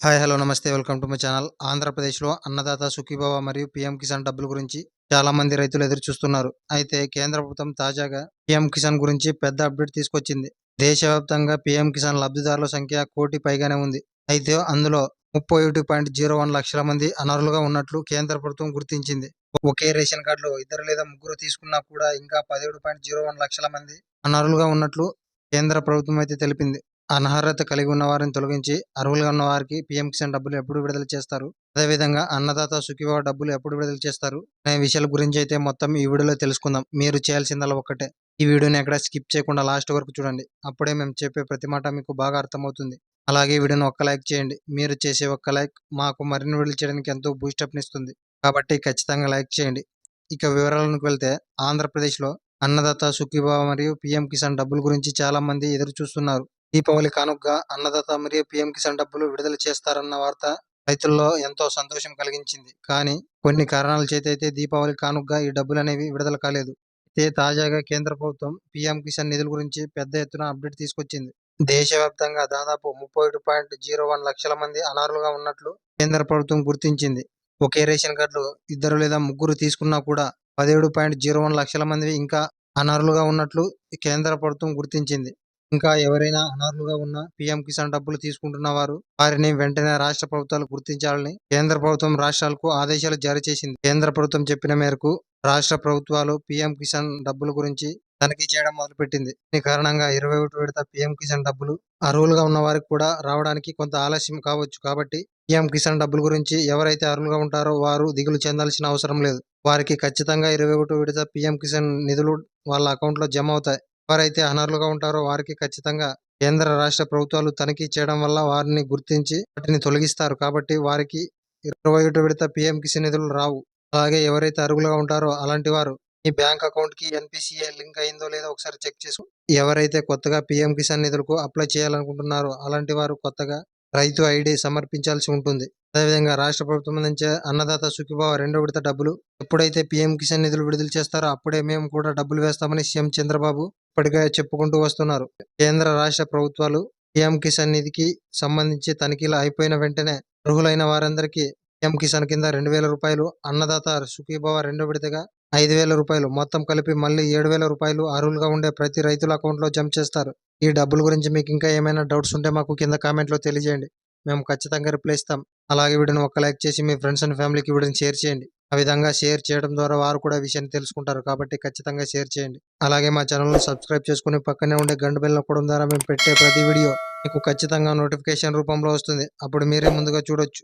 Hi hello నమస్తే. Welcome to my channel. ఆంధ్రప్రదేశ్లో అన్నదాత సుఖీబాబా మరియు పీఎం కిసాన్ డబ్బుల గురించి చాలా మంది రైతులు ఎదురు చూస్తున్నారు. అయితే కేంద్ర ప్రభుత్వం తాజాగా పీఎం కిసాన్ గురించి పెద్ద అప్డేట్ తీసుకొచ్చింది. దేశవ్యాప్తంగా పీఎం కిసాన్ లబ్ధిదారుల సంఖ్య కోటి పైగానే ఉంది. అయితే అందులో ముప్పై ఒకటి పాయింట్ జీరో వన్ లక్షల మంది అనర్హులుగా ఉన్నట్లు కేంద్ర ప్రభుత్వం గుర్తించింది. ఒకే రేషన్ కార్డులో ఇద్దరు లేదా ముగ్గురు తీసుకున్నా కూడా ఇంకా పదిహేడు పాయింట్ జీరో వన్ లక్షల మంది అనర్హులుగా ఉన్నట్లు కేంద్ర ప్రభుత్వం అయితే తెలిపింది. అనర్హత కలిగి ఉన్న వారిని తొలగించి అర్హులుగా ఉన్న వారికి పీఎం కిసాన్ డబ్బులు ఎప్పుడు విడుదల చేస్తారు? అదేవిధంగా అన్నదాత సుఖీభావ డబ్బులు ఎప్పుడు విడుదల చేస్తారు? అనే విషయాల గురించి అయితే మొత్తం ఈ వీడియోలో తెలుసుకుందాం. మీరు చేయాల్సిందల్లా ఒక్కటే. ఈ వీడియోని ఎక్కడ స్కిప్ చేయకుండా లాస్ట్ వరకు చూడండి. అప్పుడే మేము చెప్పే ప్రతి మాట మీకు బాగా అర్థమవుతుంది. అలాగే వీడియోని ఒక్క లైక్ చేయండి. మీరు చేసే ఒక్క లైక్ మాకు మరిన్ని వీడియోలు చేయడానికి ఎంతో బూస్టప్ ఇస్తుంది. కాబట్టి ఖచ్చితంగా లైక్ చేయండి. ఇక వివరాలకు వెళ్తే ఆంధ్రప్రదేశ్లో అన్నదాత సుఖీభావ మరియు పీఎం కిసాన్ డబ్బుల గురించి చాలా మంది ఎదురు చూస్తున్నారు. దీపావళి కానుకగా అన్నదాత మరియు పీఎం కిసాన్ డబ్బులు విడుదల చేస్తారన్న వార్త రైతుల్లో ఎంతో సంతోషం కలిగించింది. కానీ కొన్ని కారణాల చేతైతే దీపావళి కానుకగా ఈ డబ్బులు అనేవి విడుదల కాలేదు. అయితే తాజాగా కేంద్ర ప్రభుత్వం పీఎం కిసాన్ నిధుల గురించి పెద్ద ఎత్తున అప్డేట్ తీసుకొచ్చింది. దేశవ్యాప్తంగా దాదాపు ముప్పై ఒకటి పాయింట్ జీరో వన్ లక్షల మంది అనారులుగా ఉన్నట్లు కేంద్ర ప్రభుత్వం గుర్తించింది. ఒకే రేషన్ కార్డులు ఇద్దరు లేదా ముగ్గురు తీసుకున్నా కూడా పదిహేడు పాయింట్ జీరో వన్ లక్షల మంది ఇంకా అనర్హులుగా ఉన్నట్లు కేంద్ర ప్రభుత్వం గుర్తించింది. ఇంకా ఎవరైనా అనర్హులుగా ఉన్న పీఎం కిసాన్ డబ్బులు తీసుకుంటున్న వారు వారిని వెంటనే రాష్ట్ర ప్రభుత్వాలు గుర్తించాలని కేంద్ర ప్రభుత్వం రాష్ట్రాలకు ఆదేశాలు జారీ చేసింది. కేంద్ర ప్రభుత్వం చెప్పిన మేరకు రాష్ట్ర ప్రభుత్వాలు పీఎం కిసాన్ డబ్బుల గురించి తనిఖీ చేయడం మొదలుపెట్టింది. దీని కారణంగా ఇరవై ఒకటి విడత పీఎం కిసాన్ డబ్బులు అర్హులుగా ఉన్న వారికి కూడా రావడానికి కొంత ఆలస్యం కావచ్చు. కాబట్టి పీఎం కిసాన్ డబ్బుల గురించి ఎవరైతే అర్హులుగా ఉంటారో వారు దిగులు చెందాల్సిన అవసరం లేదు. వారికి ఖచ్చితంగా ఇరవై ఒకటి విడత పీఎం కిసాన్ నిధులు వాళ్ళ అకౌంట్లో జమ అవుతాయి. ఎవరైతే అనర్హులుగా ఉంటారో వారికి ఖచ్చితంగా కేంద్ర రాష్ట్ర ప్రభుత్వాలు తనిఖీ చేయడం వల్ల వారిని గుర్తించి వాటిని తొలగిస్తారు. కాబట్టి వారికి ఇరవై ఒకటి విడత పిఎం కిసాన్ నిధులు రావు. అలాగే ఎవరైతే అర్హులుగా ఉంటారో అలాంటి వారు మీ బ్యాంక్ అకౌంట్కి ఎన్పిసిఐ లింక్ అయిందో లేదో ఒకసారి చెక్ చేసు ఎవరైతే కొత్తగా పిఎం కిసాన్ నిధులకు అప్లై చేయాలనుకుంటున్నారో అలాంటి వారు కొత్తగా రైతు ఐడి సమర్పించాల్సి ఉంటుంది. అదేవిధంగా రాష్ట్ర ప్రభుత్వం అందించే అన్నదాత సుఖీభావ రెండో విడత డబ్బులు ఎప్పుడైతే పీఎం కిసాన్ నిధులు విడుదల చేస్తారో అప్పుడే మేము కూడా డబ్బులు వేస్తామని సీఎం చంద్రబాబు ఇప్పటికే చెప్పుకుంటూ వస్తున్నారు. కేంద్ర రాష్ట్ర ప్రభుత్వాలు పిఎం కిసాన్ నిధికి సంబంధించి తనిఖీలు అయిపోయిన వెంటనే అర్హులైన వారందరికీ పిఎం కిసాన్ కింద రెండు వేల రూపాయలు అన్నదాత సుఖీభవ రెండో విడతగా ఐదు వేల రూపాయలు మొత్తం కలిపి మళ్ళీ ఏడు వేల రూపాయలు అర్హులుగా ఉండే ప్రతి రైతుల అకౌంట్లో జమ చేస్తారు. ఈ డబ్బుల గురించి మీకు ఇంకా ఏమైనా డౌట్స్ ఉంటే మాకు కింద కామెంట్లో తెలియజేయండి. మేము ఖచ్చితంగా రిప్లై ఇస్తాం. అలాగే వీడియోని ఒక లైక్ చేసి మీ ఫ్రెండ్స్ అండ్ ఫ్యామిలీకి వీడియోని షేర్ చేయండి. ఆ విధంగా షేర్ చేయడం ద్వారా వారు కూడా విషయాన్ని తెలుసుకుంటారు కాబట్టి ఖచ్చితంగా షేర్ చేయండి. అలాగే మా ఛానల్ను సబ్స్క్రైబ్ చేసుకుని పక్కనే ఉండే గంట బెల్ నొక్కడం ద్వారా మేము పెట్టే ప్రతి వీడియో మీకు ఖచ్చితంగా నోటిఫికేషన్ రూపంలో వస్తుంది. అప్పుడు మీరే ముందుగా చూడొచ్చు.